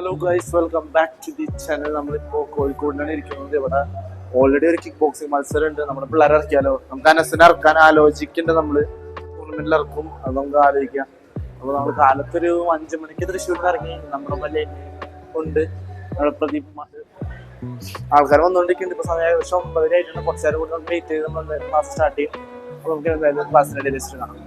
Hello guys welcome back to the channel നമ്മളിപ്പോൾ കോഴിക്കോടിനാണ് ഇരിക്കുന്നത്. ഇവിടെ ഓൾറെഡി ഒരു കിക്ക് ബോക്സിംഗ് മത്സരം ഉണ്ട് നമ്മുടെ പിള്ളേരെ ഇറക്കിയാലോ? നമുക്ക് അനസിനെ ഇറക്കാൻ ആലോചിക്കേണ്ട നമ്മൾ. ടൂർണമെന്റിൽ ഇറക്കും. അത് നമുക്ക് ആലോചിക്കാം. അപ്പോൾ നമ്മൾ കാലത്തൊരു അഞ്ചു മണിക്ക് തൃശ്ശൂരിൽ ഇറങ്ങി. നമ്മുടെ വലിയ ഉണ്ട്. നമ്മുടെ പ്രദീപ് ആൾക്കാർ വന്നുകൊണ്ടിരിക്കുന്നുണ്ട് ഇപ്പൊ സമയം ഏകദേശം ഒമ്പതരായിട്ടുണ്ട് കുറച്ച് നേരം കൂടി വെയിറ്റ് ചെയ്ത് നമ്മൾ ക്ലാസ് സ്റ്റാർട്ട് ചെയ്യും. അപ്പോൾ നമുക്ക് എന്തായാലും ക്ലാസ്സിന്റെ ലിസ്റ്റ് കാണാം.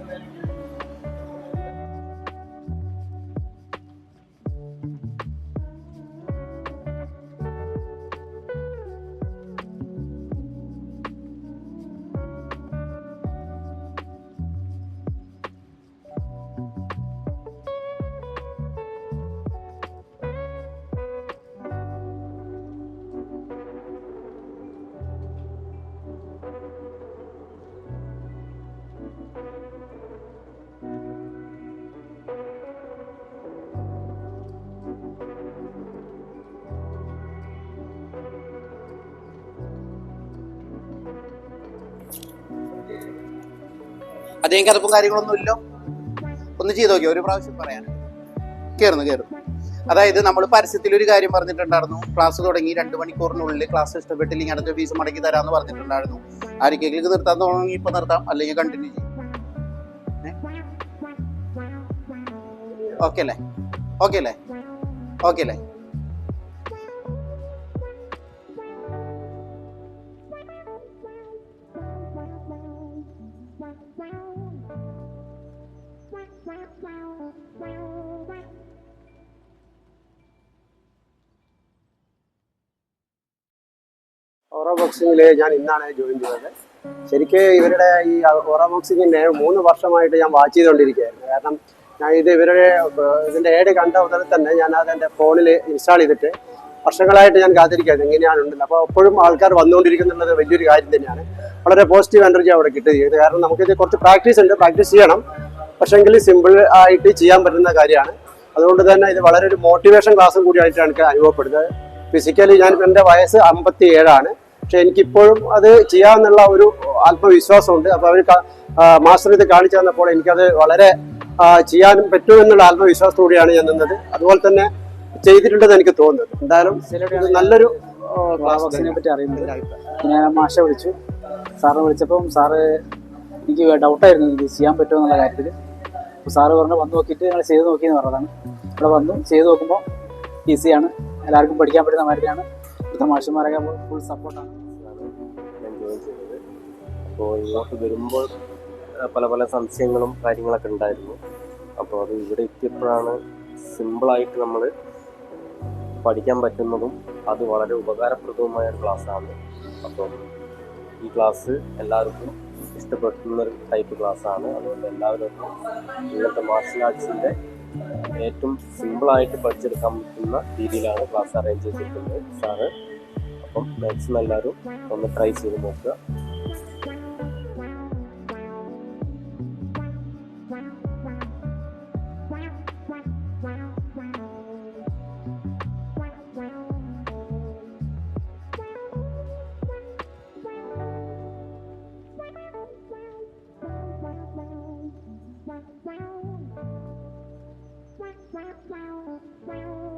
അധികം കിതപ്പും കാര്യങ്ങളൊന്നും ഇല്ലോ. ഒന്ന് ചെയ്ത് നോക്കിയോ ഒരു പ്രാവശ്യം പറയാൻ കയറുന്നു കയറുന്നു അതായത് നമ്മൾ പരസ്യത്തിൽ ഒരു കാര്യം പറഞ്ഞിട്ടുണ്ടായിരുന്നു. ക്ലാസ് തുടങ്ങി രണ്ട് മണിക്കൂറിനുള്ളിൽ ക്ലാസ് ഇഷ്ടപ്പെട്ടില്ലെങ്കിൽ അടുത്ത ഫീസ് മടക്കി തരാമെന്ന് പറഞ്ഞിട്ടുണ്ടായിരുന്നു. ആർക്കെങ്കിലും നിർത്താൻ തുടങ്ങി ഇപ്പൊ നിർത്താം. അല്ലെങ്കിൽ കണ്ടിന്യൂ ചെയ്യും. ഓക്കെ അല്ലേ? ഓക്കെ അല്ലേ? ഓക്കെ അല്ലേ? ബോക്സിങ്ങിൽ ഞാൻ ഇന്നാണ് ജോയിൻ ചെയ്തത്. ശരിക്ക് ഇവരുടെ ഈ ഓറോ ബോക്സിങ്ങിന്റെ മൂന്ന് വർഷമായിട്ട് ഞാൻ വാച്ച് ചെയ്തുകൊണ്ടിരിക്കുകയായിരുന്നു കാരണം ഞാൻ ഇത് ഇവരുടെ ഇതിന്റെ ഏഡ് കണ്ട ഉടൻ തന്നെ ഞാൻ അത് എന്റെ ഫോണിൽ ഇൻസ്റ്റാൾ ചെയ്തിട്ട് വർഷങ്ങളായിട്ട് ഞാൻ കാത്തിരിക്കുകയായിരുന്നു. എങ്ങനെയാണ് ഉണ്ടല്ലോ അപ്പോൾ എപ്പോഴും ആൾക്കാർ വന്നുകൊണ്ടിരിക്കുന്നുള്ളത് വലിയൊരു കാര്യം തന്നെയാണ്. വളരെ പോസിറ്റീവ് എനർജി അവിടെ കിട്ടുകയും കാരണം നമുക്കിത് കുറച്ച് പ്രാക്ടീസ് ഉണ്ട്. പ്രാക്ടീസ് ചെയ്യണം. പക്ഷേങ്കിൽ സിമ്പിൾ ആയിട്ട് ചെയ്യാൻ പറ്റുന്ന കാര്യമാണ്. അതുകൊണ്ട് തന്നെ ഇത് വളരെ ഒരു മോട്ടിവേഷൻ ക്ലാസ്സും കൂടിയായിട്ടാണ് എനിക്ക് അനുഭവപ്പെടുന്നത്. ഫിസിക്കലി ഞാൻ എന്റെ വയസ്സ് അമ്പത്തി ഏഴാണ് പക്ഷെ എനിക്കിപ്പോഴും അത് ചെയ്യാമെന്നുള്ള ഒരു ആത്മവിശ്വാസമുണ്ട്. അപ്പോൾ അവർ മാസ്റ്റർ ഇത് കാണിച്ചു തന്നപ്പോൾ എനിക്കത് വളരെ ചെയ്യാനും പറ്റുമെന്നുള്ള ആത്മവിശ്വാസത്തോടെയാണ് ഞാൻ നിന്നത്. അതുപോലെ തന്നെ ചെയ്തിട്ടുണ്ടെന്ന് എനിക്ക് തോന്നുന്നത്. എന്തായാലും നല്ലൊരു. പറ്റി അറിയുന്നത് ഞാൻ. പിന്നെ മാഷെ വിളിച്ചു. സാറിനെ വിളിച്ചപ്പം സാറ് എനിക്ക് ഡൗട്ടായിരുന്നു ഇത് ചെയ്യാൻ പറ്റുമോ എന്നുള്ള കാര്യത്തിൽ അപ്പോൾ സാറ് പറഞ്ഞു വന്ന് നോക്കിയിട്ട് ഞങ്ങൾ ചെയ്ത് നോക്കിയെന്ന് പറഞ്ഞതാണ്. ഇവിടെ വന്നു ചെയ്ത് നോക്കുമ്പോൾ ഈസിയാണ്. എല്ലാവർക്കും പഠിക്കാൻ പറ്റുന്ന മാതിരിയാണ്. ഇവിടുത്തെ മാഷന്മാരൊക്കെ ഫുൾ സപ്പോർട്ടാണ് അപ്പോൾ ഇങ്ങോട്ട് വരുമ്പോൾ പല പല സംശയങ്ങളും കാര്യങ്ങളൊക്കെ ഉണ്ടായിരുന്നു. അപ്പോൾ അത് ഇവിടെ എത്തിയപ്പോഴാണ് സിമ്പിളായിട്ട് നമ്മൾ പഠിക്കാൻ പറ്റുന്നതും അത് വളരെ ഉപകാരപ്രദവുമായ ഒരു ക്ലാസ്സാണ് അപ്പോൾ ഈ ക്ലാസ് എല്ലാവർക്കും ഇഷ്ടപ്പെടുന്ന ഒരു ടൈപ്പ് ക്ലാസ്സാണ് അതുകൊണ്ട് എല്ലാവരും ഇങ്ങനത്തെ മാർഷൽ ആർട്സിന്റെ ഏറ്റവും സിമ്പിളായിട്ട് പഠിച്ചെടുക്കാൻ പറ്റുന്ന രീതിയിലാണ് ക്ലാസ് അറേഞ്ച് ചെയ്തിരിക്കുന്നത് സാറ്. അപ്പം മാക്സിമം എല്ലാവരും ഒന്ന് ട്രൈ ചെയ്ത് നോക്കുക. wow wow wow.